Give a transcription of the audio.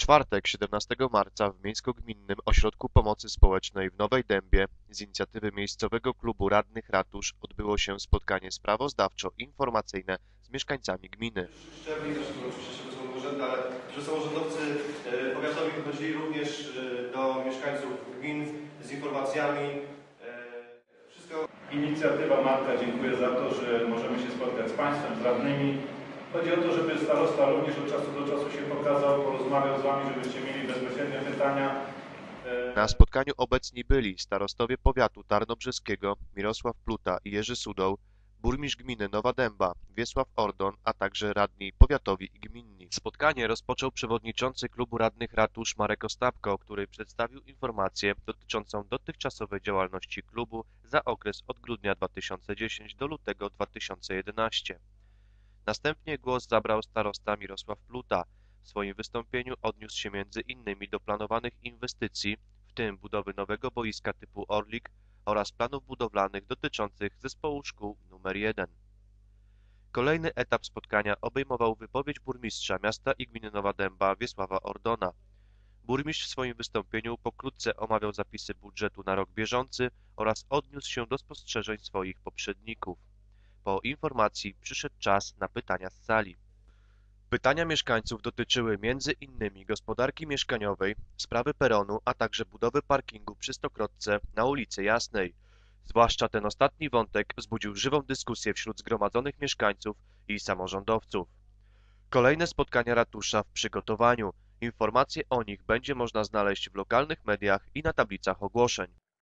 czwartek 17 marca w Miejsko-Gminnym Ośrodku Pomocy Społecznej w Nowej Dębie z inicjatywy Miejscowego Klubu Radnych Ratusz odbyło się spotkanie sprawozdawczo-informacyjne z mieszkańcami gminy. ale że samorządowcy e, powiatowi wychodzili również e, do mieszkańców gmin z informacjami. e, Wszystko Inicjatywa Marka dziękuję za to, że możemy się spotkać z Państwem, z radnymi. Chodzi o to, żeby starosta również od czasu do czasu się pokazał, porozmawiał z Wami, żebyście mieli bezpośrednie pytania. E, Na spotkaniu obecni byli starostowie powiatu tarnobrzeskiego Mirosław Pluta i Jerzy Sudoł, burmistrz gminy Nowa Dęba Wiesław Ordon, a także radni powiatowi i gminni. Spotkanie rozpoczął przewodniczący klubu radnych ratusz Marek Ostapko, który przedstawił informację dotyczącą dotychczasowej działalności klubu za okres od grudnia 2010 do lutego 2011. Następnie głos zabrał starosta Mirosław Pluta. W swoim wystąpieniu odniósł się między innymi do planowanych inwestycji, w tym budowy nowego boiska typu Orlik oraz planów budowlanych dotyczących zespołu szkół nr 1. Kolejny etap spotkania obejmował wypowiedź burmistrza miasta i gminy Nowa Dęba Wiesława Ordona. Burmistrz w swoim wystąpieniu pokrótce omawiał zapisy budżetu na rok bieżący oraz odniósł się do spostrzeżeń swoich poprzedników. Po informacji przyszedł czas na pytania z sali. Pytania mieszkańców dotyczyły innymi gospodarki mieszkaniowej, sprawy peronu, a także budowy parkingu przy Stokrotce na ulicy Jasnej. Zwłaszcza ten ostatni wątek wzbudził żywą dyskusję wśród zgromadzonych mieszkańców i samorządowców. Kolejne spotkania ratusza w przygotowaniu. Informacje o nich będzie można znaleźć w lokalnych mediach i na tablicach ogłoszeń.